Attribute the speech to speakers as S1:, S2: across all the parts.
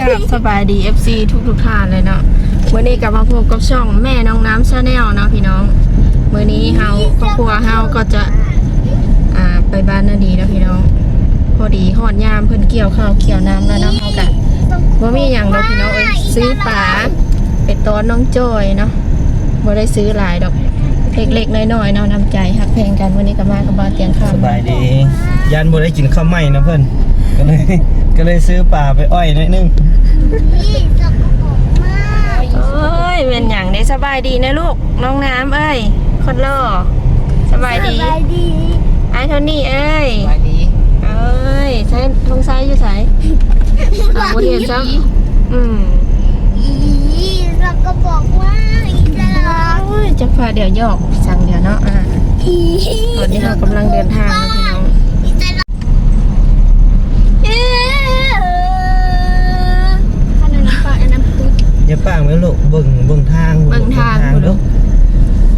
S1: กับสบายดี FC ทุกทุกท่านเลยเนาะวันนี้กลับมาพบกับช่องแม่น้องน้ำชาแนลเนาะพี่น้องวันนี้เฮาครอบครัวเฮาก็จะอ่าไปบ้านนาดีเนาะพี่น้อง พอดีหอดยามเพิ่นเกี่ยวข้าวเกี่ยวน้ำแล้วเนาะเฮากันว่ามีอย่างดอกพี่น้องเอ้ยซื้อปลาเป็ดตอนน้องจอยเนาะบ่ได้ซื้อหลายดอกเล็กๆน้อยๆเนาะน้ำใจฮักเพลงกันวันนี้ก็มากับบ้านเตียงข้าว
S2: สบายดี ยันบ่ได้กินข้าวไหม้นะเพื่อนก็เลยก็เลยซื้อปลาไปอ้อยนิดนึง
S3: นี่สกปรกมาก
S1: เอ้ยเป็นอย่างได้สบายดีนะลูก น้องน้ำเอ้ยคนล่อสบายดี
S3: สบายดี
S1: ไอ้โทนี่เอ้ย
S4: สบายดี
S1: เอ้ยใช้ทงซ้ายอยู่ไสเอาบ่เห็นจ้ะอืม
S3: อีสกปรกมากอีตลอด
S1: โอ้ยจะพาเดี๋ยวหยอกสั่งเดี๋ยวเนาะอ่า
S3: อี
S1: ตอนนี้เรากำลังเดินทางนะพี่น้อง
S3: อีตลอดเอ๊ะขนมปังอันนั้นปุ๊บ
S2: อย่าป้างไว้ลูกเบิ่งเบิ่งทาง
S1: เบิ่งทาง
S2: เด้อ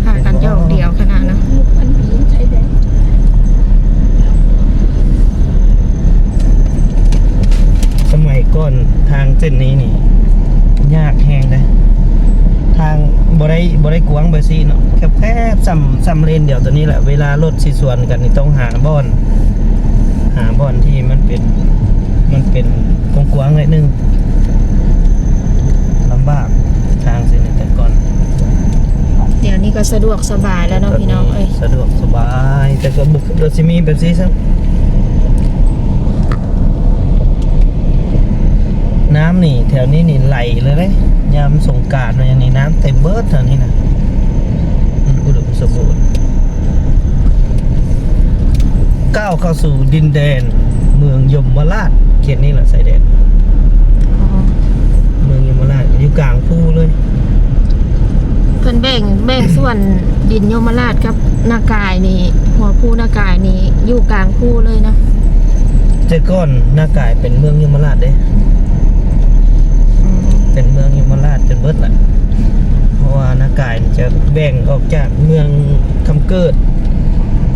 S1: พากันหยอกเดียวขนาดเนาะ
S3: มุกพันผีใช่ไหม
S2: สมัยก่อนทางเส้นนี้นี่ ยากแฮงนะทางบ่ได้บ่ได้กว้างแบบซี่เนาะแคบๆซ้ำซ้ำเลนเดียวตัวนี้แหละเวลารถสิสวนกันนี่ต้องหาบ่อน หาบ่อนที่มันเป็น มันเป็นกว้างๆหน่อยนึงลำบากทางเส้นนี้แต่ก่อน
S1: เดี๋ยวนี้ก็สะดวกสบายแล้วเนาะพี่น้องเอ้ย
S2: สะดวกสบาย แต่ก็บุกรถซิมีแบบนี้ซะน้ำนี่ แถวนี้นี่ไหลเลยเลยยามสงกรารมาอย่างนี้น้ำเต็มเบิดแถวนี้นะมันอุดมสมบูรณ์ก้าวเข้าสู่ดินแดน เมืองยมราชเขตนี้แหละสายแดน
S1: อ๋อ
S2: เมืองยมราชอยู่กลางภูเลย
S1: เพิ่นแบ่งแบ่งส่วนดินโยมราชกับนากายนี่หัวผู้นากายนี่อยู่กลางผู้เลยนะ
S2: แต่ก่อนหน้ากายเป็นเมืองยมราชเด้
S1: อืม
S2: เป็นเมืองยมราชจนเบิดแหละเพราะว่าหน้ากายนี่จะแบ่งออกจากเมืองคำเกิด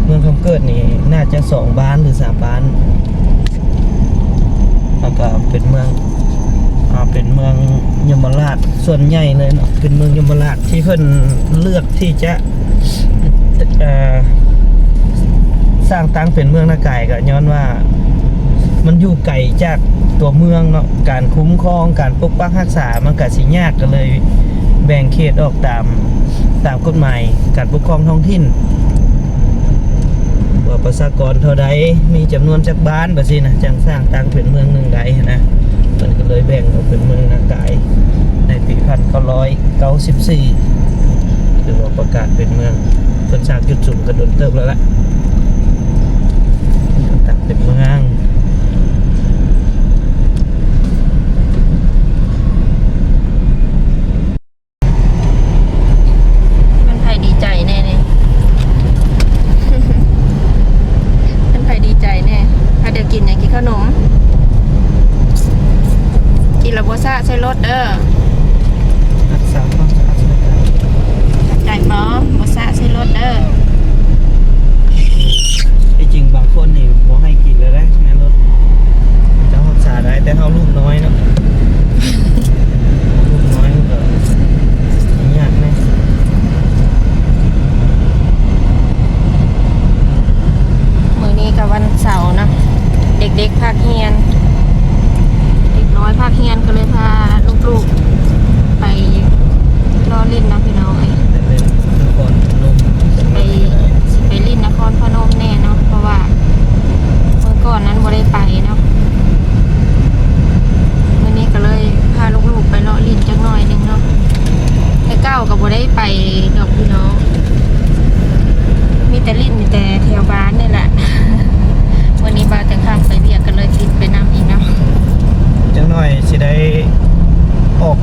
S2: เมืองคำเกิดนี่น่าจะสองบ้านหรือสามบ้านแล้วก็เป็นเมืองอ่า เป็นเมืองยมราชส่วนใหญ่เลยเนาะเป็นเมืองยมราชที่เพิ่นเลือกที่จะสร้างตั้งเป็นเมืองน้ากายก็ย้อนว่ามันอยู่ไกลจากตัวเมืองเนาะการคุ้มครองการปกปักรักษามันก็สิยากก็เลย แบ่งเขตออกตามตามกฎหมายการปกครองท้องถิ่นว่าประชากรเท่าใดมีจำนวนจักบ้านแบบนี้นะจังสร้างตั้งเป็นเมืองหนึ่งใดนะ มันก็เลยแบ่งออกเป็นเมืองนากาย ในปีพันเก้าร้อยเก้าสิบสี่คือว่าประกาศเป็นเมืองเพิ่นสร้างจุดสูงกระโดดเติบแล้วล่ะตั้งเป็นเมือง
S1: มันไผดีใจแน่เนี่ย มันไผดีใจแน่ถ้าเดี๋ยวกินอย่างกินขนม กินและบัวซะใส่รถเด้อ
S2: รักษาความสะอาดสะอาด
S1: ใจบอบัวซะใส่รถเด้อ
S2: ที่จริงบางคนนี่บ่ให้กินเลยได้ในรถจะรักษาได้แต่เขาลูกน้อยเนาะ ลูกน้อยมันก็ยากแน่
S1: มื้อนี้กับวันเสาร์เนาะเด็กๆภาคเฮียน เด็กน้อยภาคเฮียนก็เลยพาลูกๆไปรอเล่นนะพี่น้องเอ้ย
S2: แต่เป็นทุกคนลม
S1: ไปสิไปลินนครพนมแน่เนาะเพราะว่าเมื่อก่อนนั้นบ่ได้ไปเนาะวันนี้ก็เลยพาลูกๆไปเลาะลินจักหน่อยหนึงเนาะแต่เก้าก็บ่ได้ไปดอกพี่น้อง มีแต่ลินมีแต่แถวบ้านนี่แหละ วันนี้บาแต่ข้างไปเรียกกันเลยติดไปน้ำอีกเนาะ
S2: จังหน่อยสิได้ออก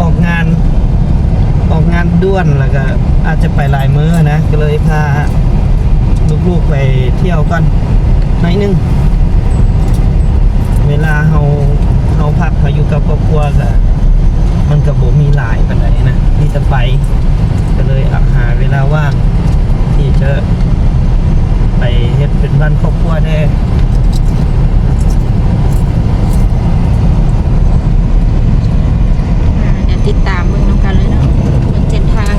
S2: ออกงาน ออกงานด่วนแล้วก็อาจจะไปหลายมื้อนะ ก็เลยพาลูกๆไปเที่ยวกันหน่อยนึง เวลาเฮาเฮาพักเฮาอยู่กับครอบครัวก็มันก็บ่มีหลายปานใดนะมีแต่ไปก็เลยอาหาเวลาว่างที่จะ ไปเฮ็ดเป็นบ้านครอบครัวแน่
S1: เดี๋ยวติดตามมึงน้องกันเลยเนาะมึงเส้นทาง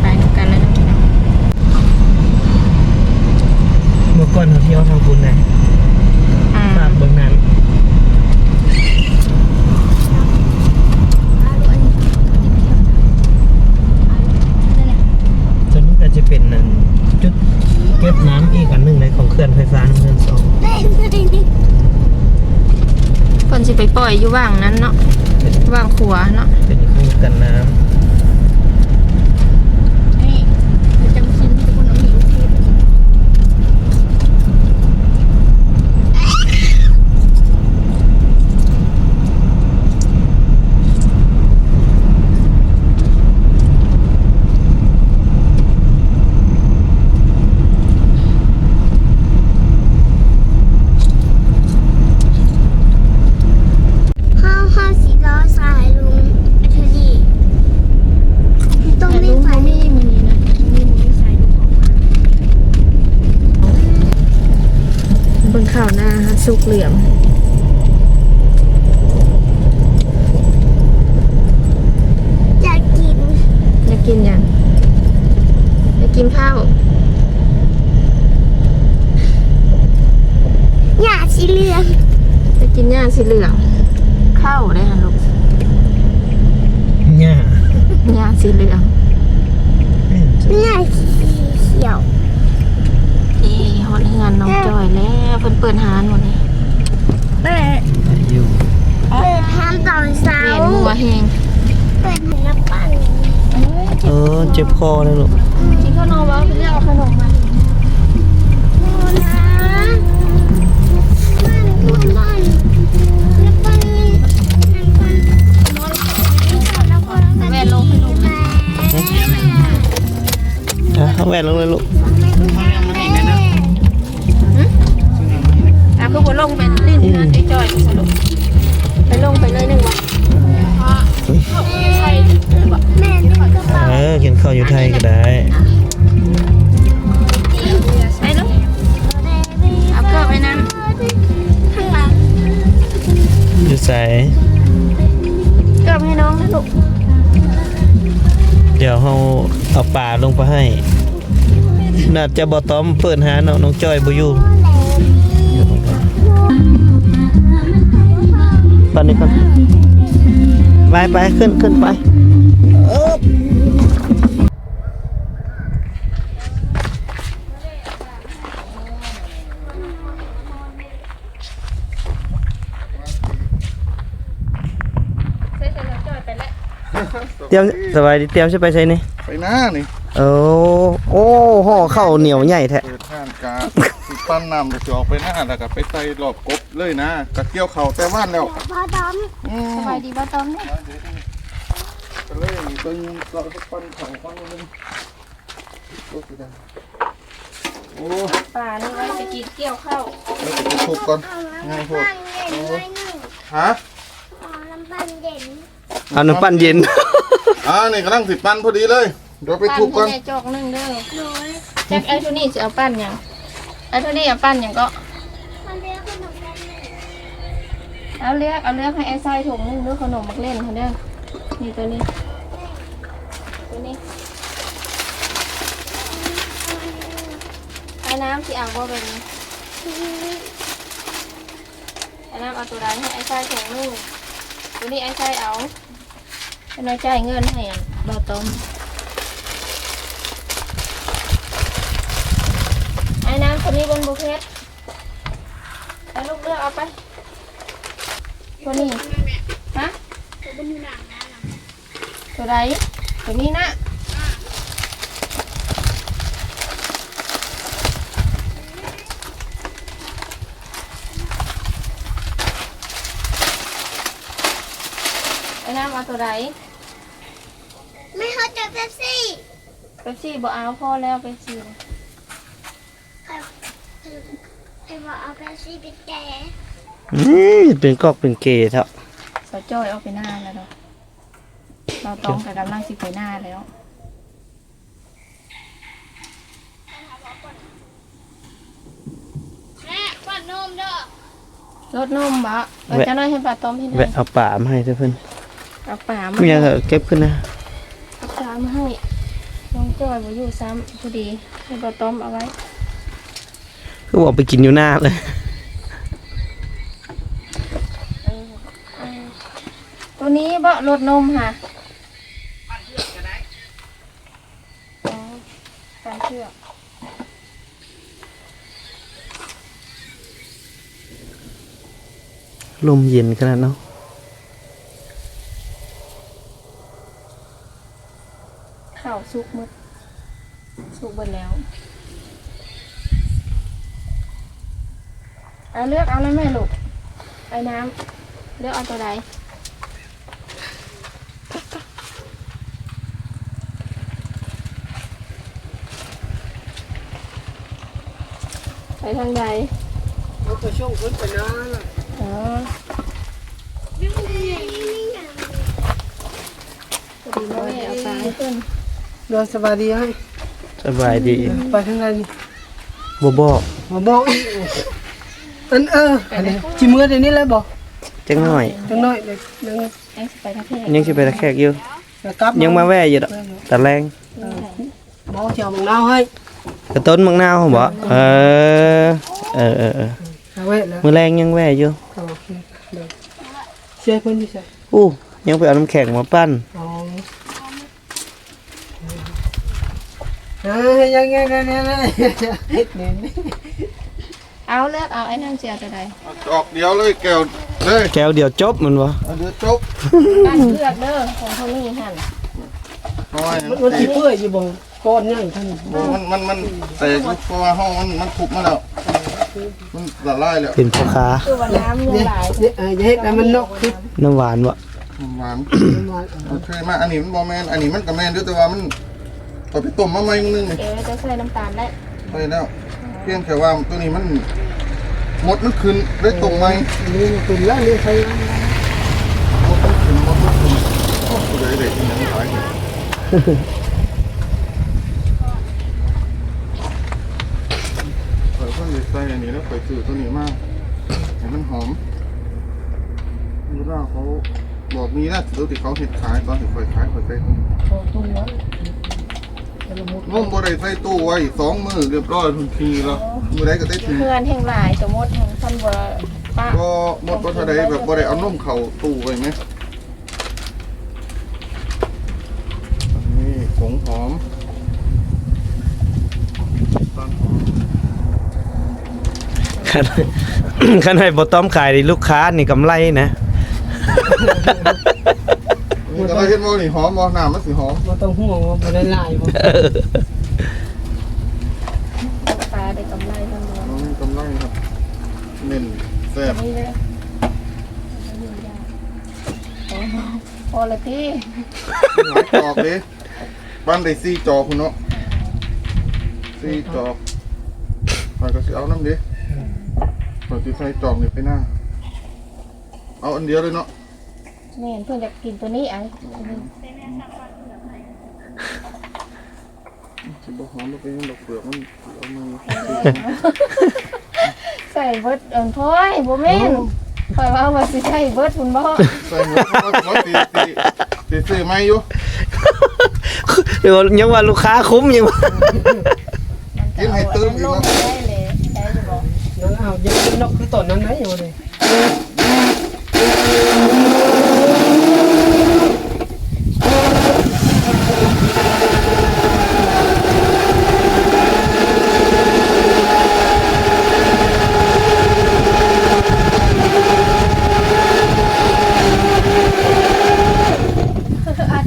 S1: ไปน้องกันเลยเนาะ
S2: เมื่อก่อนเราเที่ย
S1: วทาง
S2: บุญไหนะ
S1: ู่ว่างนั้นเนาะว่างขัวเนาะ
S2: เป็นคู่กันน้ำ
S1: จังชินทุกคนเอาหิว
S3: ห้าห้าสีล้อสายลุงอัธนีต้องไม่ไฟ
S1: มีมือนี้นะมีมือใส่ลูกออกมาเบิ่งข้าวหน้าฮะ สุกเหลี่ยม
S3: อยากกิน
S1: อยากกินยังอยากกินข้าว
S3: อยากสีเหลือง
S1: อยากกินย่างสีเหลืองข้าวได้ฮะลูกำ
S2: หญ้า
S1: ย่างสีเหลือง
S3: อยากสีเขียว
S1: นี่ฮ อดเฮือนน้องจอยแล้วเพิ่นเปิดร้านหมดนี่
S3: เปิด
S2: อายุ
S3: เปิดทำตอนเช้า
S1: เปลี่ยนมัวแหง
S3: เปิดน้ำปั่น
S2: เออเจ็บคอเลยลูก
S1: กินขนมแล้วไปเรียกเอาขนมมา
S3: โอ้นะมันมันมันน้ำปั่นน้ำปั่นน้ำปั่น
S1: แม่ลงให้ลูกนะ
S2: อะเอาแหวนลงเลยลูก
S1: อะคือบ่ลงไปลิ้นนะไอ้จอยสรุปไปลงไปเลยหนึ่งวันใส่บ่
S3: แม่ในกระเป๋า
S2: เออกินข้าวอยู่ไทยก็ได้
S1: ใส่ลูกเอาเกลือไปนั่น
S3: ข้างหลัง
S2: อยู่ใส่
S1: เกลือให้น้องนะลูก
S2: เดี๋ยวเราเอาปลาลงไปให้น่าจะบ่ต้อมเปิดหาเนาะน้องจ้อยบ่อยู่ ตอนนี้ก่อนไปไปขึ้นขึ้นไปเอิบเตรียมสบายดีเตรียมใช่ไปใช่นี่
S4: ไปหน้านี่
S2: โอ้โอ้ห่อข้าวเหนียวใหญ่แท้
S4: เปิดห้านกาสิ ปั้นน้ำไปจอกไปหน้าแล้วก็ไปใส่รอบกบเลยนะกะเกี่ยวเข่าแต่ว่านแล้ว
S3: พ่อดอม
S4: อืม
S1: สบายดีบ่ต้อมเนี่ย
S4: ก็เลยตัวยิงเราจะปั้นเข่าปั้นนึงโอ้ยได้โอ้
S1: ป่านี่ไว้จะกินเกี่ยวข้าว
S4: แล้วก็ทุบก่อนง่ายโพด
S3: ปั่นเย็นด้วยหนึ่ง
S4: ฮะ
S3: อ๋อน้ำปั่นเย็น
S2: เอาน้ำปั้นเย็น
S4: อ่านี่กำลังสิปั้นพอดีเลยเดี๋ยวไป
S1: ปั้น
S4: ทุบก่อน
S1: ให้แม่จอกหนึงเด้อ
S3: โดย
S1: จักไอ้ทุนี่สิเอาปั้นหยังไอ้ทุนี่เอาปั้นยังก็
S3: มันเรียก
S1: เอาเลือกเอาเลือกให้ไอ้ไส้ถุงนึงเด้อกขนมมักเล่นเขาเด้อนี่ตัวนี้ ตัวนี้ไอ้น้ำสิเอาว่าเป็นไอ้น้ำเอาตัวใดให้ไอ้ไส้ถุงนึงตัวนี้ไอ้ไส้เอาเป็นน้อยจ่ายเงินให้อะบ่ต้มไอ้ น้ำตัวนี้บนบุฟเฟ่ต์ไอ้ลูกเลือกเอาไป ตัวนี้ ฮะ ตัวใดตัวนี้นะไอ้น้ำเอาตัวใด
S3: ไม่เขาจะเป๊ปซี่
S1: เป๊ปซี่บ่เอาพอแล้วเป๊ปซี่
S3: ไอ้บอกเอาเป๊ปซี่ไปแกะ
S2: อืมเป็นกอกเป็นเกย์เถอะ
S1: สาวจ้อยเอาไปหน้าแล้วเนาะเราต้องกับกำลังสิไปหน้าแล้ว
S3: แม่ปั่นนมเด้อ
S1: รสนมบะเราจะน้อยให้ปลาต้มให้หน่อ
S2: แวะ
S1: ย
S2: เอาปลามาให้เพื่อน
S1: เอาปลามา
S2: ไม่ยังเหรอเก็บขึ้นนะ
S1: เอาปลามาให้น้องจ้อยบ่อยู่ซ้ำพอดีให้ปลาต้มเอาไว้
S2: ก็บอกไปกินอยู่หน้าเลย
S1: ตัวนี้บะรสนมค่ะอ๋อการเชือก
S2: รลมเย็นขนาดเนาะ
S1: ข้าวสุกหมดสุกเบิดแล้ว เอาเลือกเอาแล้วแม่ลูกไอ้น้ำเลือกเอาตัวใดไปทางใด
S2: เราไปช่วงขึ้นไปนะ
S1: อ๋อพอดีแม่เอาปลาให้เพิ่น
S5: เดินสบายดีให้
S2: สบายดี
S5: ไปทางไหนนี่
S2: บ่บอก
S5: มาบอกอีก อันเอออันนี้จิมือเดี๋ยวนี้เลยบอก
S2: จังหน่อย
S5: จังน้อยเด็กยัง
S1: ยังสิไปทางเพศ
S2: ยังสิไปตะแคกอยู่
S5: จะกลับ
S2: ยังมาแว่อยู่ดอกตะแรง
S5: บอกเที่ยวบางนาวให้
S2: กระต้นมังนาวบ่เออเออเออเออ
S5: เอาไว้แล้ว
S2: มื้อแรงยังแว่อยู่
S5: โอเคเดี๋ยวเชื่อเพิ่นที่ใช่
S2: อู้ยังไปเอาน้ำแข็งมาปั้น
S5: อ๋อเฮ้ยยังยังยังยังยังนี่
S1: เอาเลือกเอาไอ้นั่นเสียตัวใด
S4: ออกเดียวเลยแก้วเลย
S2: แก้วเดียวจบมันบ่
S4: เอาเดี๋ยวจบ
S1: บ้านเลือกเด้อของเขานี่หั่น
S4: น้อย
S5: มันมันสิเปื่อยอยู่บ่ก้อนยังท่าน
S4: มันมันมันแต่เพราะว่าห้องมันมันถูกมาแล้วมันละลายแล้ว
S2: เป็นพ่อค้า
S1: คือว่าน้ำยัง
S5: เนี่ย
S1: หลาย
S5: เนี่ยเอออย่าเฮ็ดให้มันนกคือ
S2: น้ำหวานบ่
S4: หวาน
S5: มันมา
S4: โอเคมากอันนี้มันบอแมนอันนี้มันกับแมนด้วยแต่ว่ามันต่อไปต้มมาใหม่มึงนึงนี่
S1: เดี๋ยวจะใส่น้ำตาลได้
S4: ไปแล้วเพียงแค่ว่าตัวนี้มันหมดมันขึ้นได้ต้มใหม
S5: นนี้มันเป็นแล้วนี่ใคร
S4: หมดมันขึ้นหมดมันขึ้นโอ้ตัวใดเด็กยังขายอยู่เปิดเพิ่งใส่อันนี้แล้วไปซื้อตัวนี้มากให้มันหอมดูว่าเขาบอกมีนะตัวที่เขาเห็ดขายตอนที่เคยขายเคยใส่ตัวนี้
S5: โอ้ตุ้งแล้วแต่ละมุด
S4: นุ่มบ่ได้ใส่ตู้ไว้สองมือเรียบร้อยทุนทีแล้วมือใดก็ได้ที
S1: เพื่อนแห่งหลายสมมติทางท่านบัวป้า
S4: ก็หมดบ่ทันใดแบบบ่ได้เอานุ่มเข้าตู้ไว้ไหมนี่ผงหอมต้นหอม
S2: คันคันให้บ่ต้อมขายนี่ลูกค้านี่กำไรนะ
S4: นี่ก็ได้เห็นบ่นี่หอมบ่น้ำมันสิหอม
S5: บ่ต้องห่วงว่าบ่ได้ลายบ่
S1: ปลาได้กำไรทั้งหมด
S4: มันมีกำไรครับเน้นแซ่บ
S1: นี่เลยพอลยพี่
S4: หลายจอกเด้บ้านได้สี่จอกพุ่นเนาะสี่จอกข้อยก็สิเอาน้ำเด้ข้อยสิใส่จอกนี่ไปหน้าเอาอันเดียวเลยเนาะ
S1: นี่เพื่อนจะกินตัวนี้ไอ้
S4: สิบ่หอมบ่เป็นหยังดอกเปลือกมันเอามือ
S1: ใส่เบิดเอินพ่อยบ่แม่นคอยว่าว่าสิใส่เบิดคุณบ่
S4: ใส่หมดร้อยร้อยสี่สี่สี่สี่ไม่อยู่
S2: เดี๋ยวยังว่าลูกค้าคุ้มยังว่า
S4: กินให้เติมอีก
S1: ลง
S4: เนาะ
S1: ได้เลยได้จะบอก
S5: นั่นเอายังเป็นนกคือต้นนั้นไหนอยู่เลย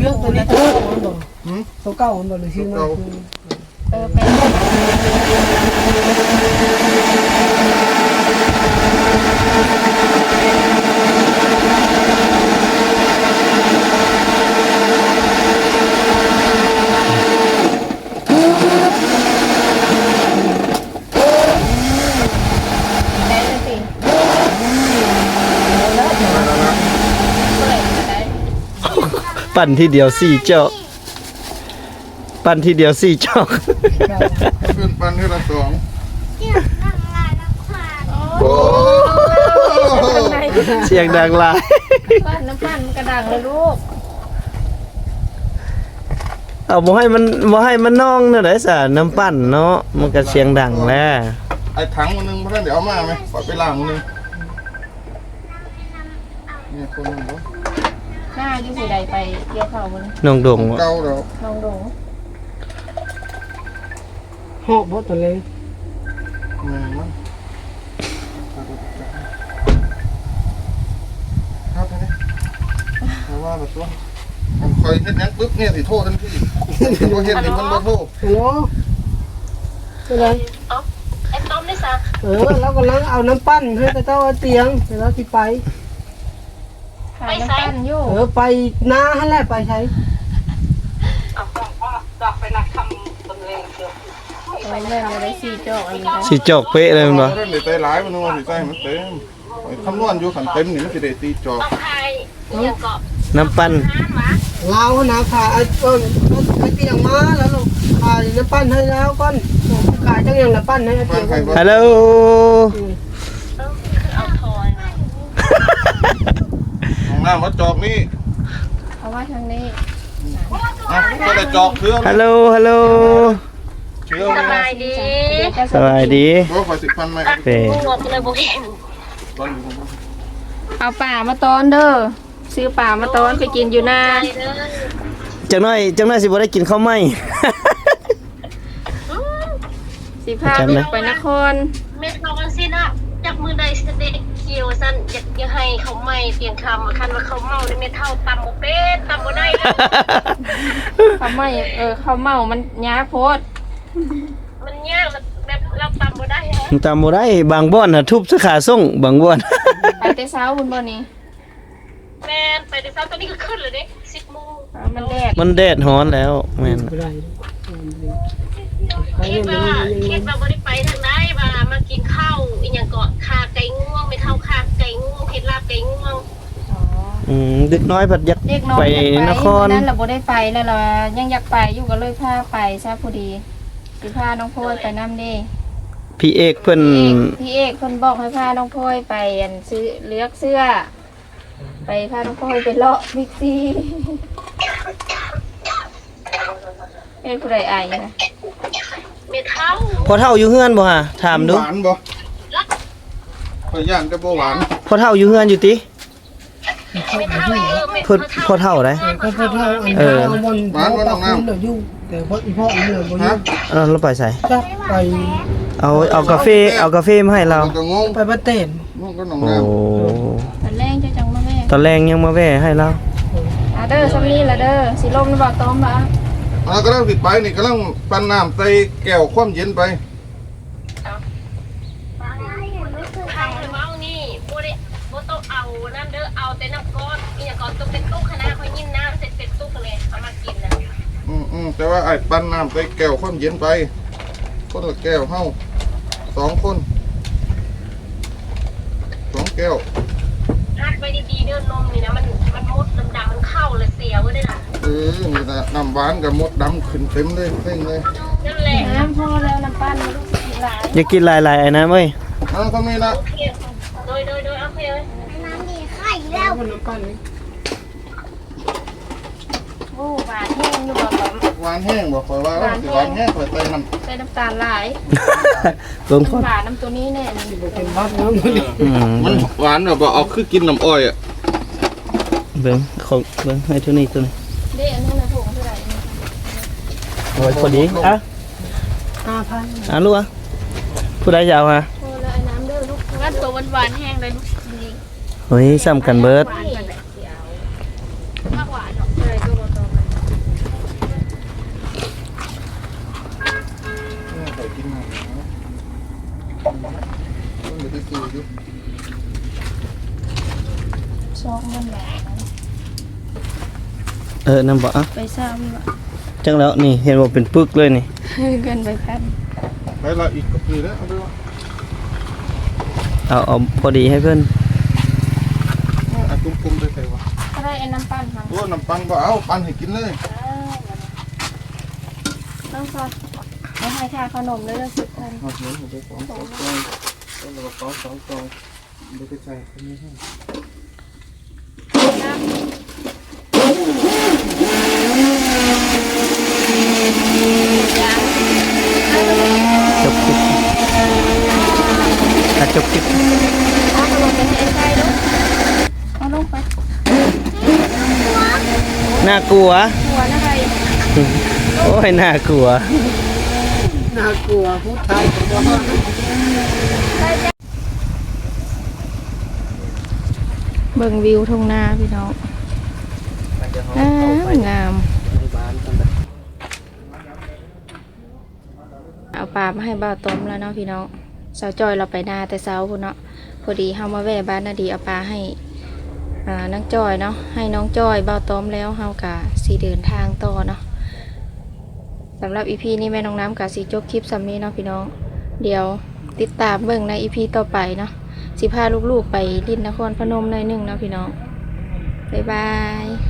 S5: เรื่องตัวนี้ตัวเก่ามันบ่ตัวเก่าบ่หรือชื่อมัน
S1: เออเป็นได้เลยสิเปิดได้
S2: ปั่นที่เดียวสี่เจอก ปั่นทีเดียวสี่จอก
S4: ขึ้นปันให้ละสอง
S3: เกี่ยวกับงานละคร
S4: โอ้
S1: ข้าง
S2: เสียงดังหลาย
S1: ปั้นน้ำปั้นมันกระดังเลยลูก
S2: เอาบ่ให้มันบ่ให้มันน้องเนาะได้ซะน้ำปั่นเนาะมันก็เสียงดังแหล้ว
S4: ไอ้ถังมันนึงเพื่อนเดี๋ยวเอามาไหมขอยไปล้างมันนึงเนี่ยคนนึงบ่
S1: หน้าอยู่สีใดไปเกี่ยวเขาบน
S2: น้องดงว่ะ
S4: เก่าแล้ว
S1: ลองดู
S5: หอบบ่ตัวเล็ก
S4: แม่งมันว่าแบบว่าคอยเฮ็ดหยังปุ๊บเนี่ยสิโทษทันทีแต่บ่เฮ็ดนี่มันบ่โทษ
S5: ฮัลโหลอะไร
S6: ไอ้ต้อมนี่ซะ
S5: เออเรากำลังเอาน้ำปั้นให้กระเจ้าเอาเตียงเดี๋ยวเราสิไป
S1: ขายน้ำปั้นอยู่
S5: เออไปนาให้แหละไปใช้
S1: ไป แม่มาได้สี่จอกอันนี้นะ
S2: สิจอกเป๊ะเลยแมันบ่
S4: เรื่องได้ใจหลายมันว่าสิใจมันเต็มข้อยคำนวณอยู่ขันเต็มนี่มันสิได้ตีจอก
S6: เอาใครยังเกาะ
S2: น้ำปั้น
S6: ห้านวะ
S5: เรานะขาไอ้ต้นไอ้เตียงมาแล้วลูกขาน้ำปั้นให้แล้วก่อนขาจังยังน้ำปั้นให้ไอ้
S4: บ้า
S5: เตีย
S4: น
S5: ง
S4: ใครบ่
S2: ฮัลโหล
S6: เออคือเอาทอยมา
S4: ห้องน้ำวัดจอกนี่
S1: เอาไว้ทางนี้
S4: อะก็ได้จอกเชื่อ
S2: ฮัลโหล ฮัลโหล
S4: เชื่อ
S6: สบายดี
S2: สบายดี
S4: บ่ขอยสิพันไหม
S2: เฟ่
S6: งวกเลยบ่เห็น
S4: ตอนอยู่
S1: เอาป่ามาตอนเด้อซื้อป่ามาตอนไปกินอยู่นา
S6: ไปเลย
S2: จังน้อยจังน้อยสิบ่ได้กินข้าวไหม
S1: สิพา
S2: จำ
S1: ลู
S2: ได้
S1: กไปนคร
S6: เม็ดเรากันสินะจากมือใดสเด็กเคียวสั้นอยากจะให้เขาไม่เปลี่ยนคำคันว่าเขาเมาในเม็ดเท่าตำบ่เป็นตำบ่ได้นะ
S1: เขาไม่เออเขาเมามันยาโพด
S6: มันยากแบบเราตำบ่ได้ฮะ
S2: ตามบ่ได้บางบ่อนน่ะทุบสาขาส่งบางบ่อน
S1: ไปแต่เช้าคุณบ่นี่
S6: แม่นไปแต่เช้าตอนนี้ก็ขึ้นเลยเด้10โมง
S1: เอามันแดด
S2: มันแดดร้อนแล้วแม่น
S5: ไม่ได้
S6: คิดว่าคิดว่าบ่ได้ไปทางใดว่ามากินข้าวอีหยังเกาะคาไก่ง่วงไม่เท่าคาไก่ง่วงเฮ็ดลาบไก่ง่วง
S1: อ๋อ
S2: อืมเด็กน้อยผัดอยาก
S1: เด็กน้อย
S2: ไป
S1: อยาก
S2: นคร
S1: นั่นเราบ่ได้ไปแล้วเรายังอยากไปอยู่ก็เลยพาไปซะพอดี สิพาน้องโพยไปนำเด้
S2: พี่เอกเพิ่น
S1: พี่เอกพี่เอกเพิ่นบอกให้พาน้องโพยไปอันซื้อเลือกเสื้อ ไปพาน้องโพยไปเลาะบิ๊กซีเป็นผู้ใดอายนะ
S6: ไม่เท่า
S2: พอเท่าอยู่เฮือนบ่ฮะถามดู
S4: หวานบ่ข่อยย่านจะบ่หวาน
S2: พอเท่าอยู่เฮือนอยู่ติ
S6: ไม่ เท่าเออไม่
S2: เพิ่นพอเท่าได้
S5: ก็พอเท่าอัน
S2: เออ
S5: บนพ่อปากคุณเดี๋ยวยุ่งแต่พ่ออีพ่อมันเลยบ่ยุ่
S4: ฮะ
S5: ง
S2: เออเราไปใส่
S5: จักไป
S2: เอาเอากาแฟเอากาแฟมาให้เรา
S4: มันก็งง
S5: ไปบ้านเต้น
S4: งงก็หนอง
S2: โอ้
S4: น้ำ
S1: ตอนแรกจะจังมาแม่
S2: ตอนแรงยังมาแว่ให้เรา
S1: อะเด้อซัมนี่ละเด้อสิลมหรือเปล่าต้อมบ่ะ
S4: อะก็ต้องสิไปนี่ก็ต้องปั้นน้ำใส่แก้วความเย็นไป
S6: ทางเลยว่านี่บ่ได้บ่ต้องเอานั่นเด้อเอาแต่น้ำก้อนอีหยังก้อนต้องเป็นตุ๊กคณะค่อยยินน้ำเสร็จเป็นตุ๊กเลยเอามากินนะ
S4: อืมอืมแต่ว่าไอ้ปั้นน้ำใส่แก้วความเย็นไปคนละแก้วเฮาสองคนสองแก้ว
S6: หัดไว้ดีๆเด้อนมนี่นะมันมันมดดำๆมันเข้าเลยเสียไว้ได้ล่ะ
S4: เออนี่นะน้ำหวานกับมดดำขึ้นเต็มเลยเพ่งเลย
S6: นั่นแหละ
S1: น้ำพอแล้วน้ำปั้นมันลูกสิหลาย
S2: อย่ากินหลายๆไอ้นะเว้ย
S4: เอาทำนี่ละ
S6: โอเคโดยโดยโดยเอาไปเลย
S3: น้ำดีไข่แล้ว
S5: คนน้ำปั้นนี่
S1: โอ้หวานแห้งอยู่บ่ต้อม
S4: หวานแห้งบอกข่อยว่าแล้วสิหวานแห้งข่อยใส่น้ำ
S1: ใส่น้ำตาลหลาย
S2: เบิ่งพอ
S1: หวานน้ำตัวนี้แน่นี่
S5: เป็นบ้านน้ำมัน
S2: อืม
S4: มันหวานแบบว่าเอาคือกินน้ำอ้อยอะ
S2: เบิ่งของเบิ่งให้ตัวนี้ตัวนี้
S1: เด้อันนี้นะถุงเท่าไหร่นี่
S2: โอ้ยพอดีอะ
S5: ห้าพัน
S2: อะลูกอะผู้ใดจะเอาฮะ
S1: พอแล้วไอ้น้ำเด้อลูกงั้นตัวหวานๆแห้งเลยลูกนี่
S2: เฮ้ยซ้ำกันเบิด
S1: หวานกันแหละสิเอามากหวานดอกเลยตัวบ่ต้อม
S4: ข่อยกินมาต้องเดี๋ยวไปซื้ออยู่
S1: ชอบมันแหละ
S2: เออนั่นบ่อะ
S1: ไปซ้ำอะ
S2: จังแล้วนี่เห็นว่าเป็นปึกเลยนี่
S1: เกินไปพัน
S4: ไปละอีกกับนี่แล้วเอาไปว่า
S2: เอาเอาพอดีให้เพิ่น
S4: เอาตุ้มๆไปใส่ว่า
S1: ก็ได้ไอ้น้ำปั้นค่ะ
S4: โอ้น้ำปังบ่เอาปันให้กินเลย
S1: ต้องซอสไม่ให้ค่าขนมเลยละสิบพัน
S4: เอาเงินไปสองสองกองต้นกระเป๋าสองกองเดี๋ยวไปใส่คนนี้ให้
S2: จบคลิปอะ จบคลิป
S1: เอาขนมไปให้ไอ้ไส้ลูกเอาลงไป
S2: น่ากลัว
S1: หัวนะคะ
S2: โอ้ยน่ากลัว
S5: น่ากลัวผู้ชายกับว่า
S1: เบิ่งวิวทุ่งนาพี่น้อง
S2: ดี๋ยวเขา
S1: งา
S2: เข้ามไป
S1: งาม
S2: ในบ้านกันนะ
S1: เอาปลามาให้บ่าวต้มแล้วเนาะพี่น้อง สาวจอยเราไปนาแต่เช้าพุ่นเนาะพอดีเฮามาแวะบ้านนาดีเอาปลาให้อ่านางจอยเนาะให้น้องจอยเบาต้มแล้วเฮากะสิเดินทางต่อเนาะสำหรับอีพีนี้แม่น้องน้ำกะสิจบคลิปสำนี้เนาะพี่น้อง เดี๋ยวติดตามเบิ่งในอีพีต่อไปเนาะสิพาลูกๆไปลินนครพนมหน่อยหนึงเนาะพี่น้องบ๊ายบาย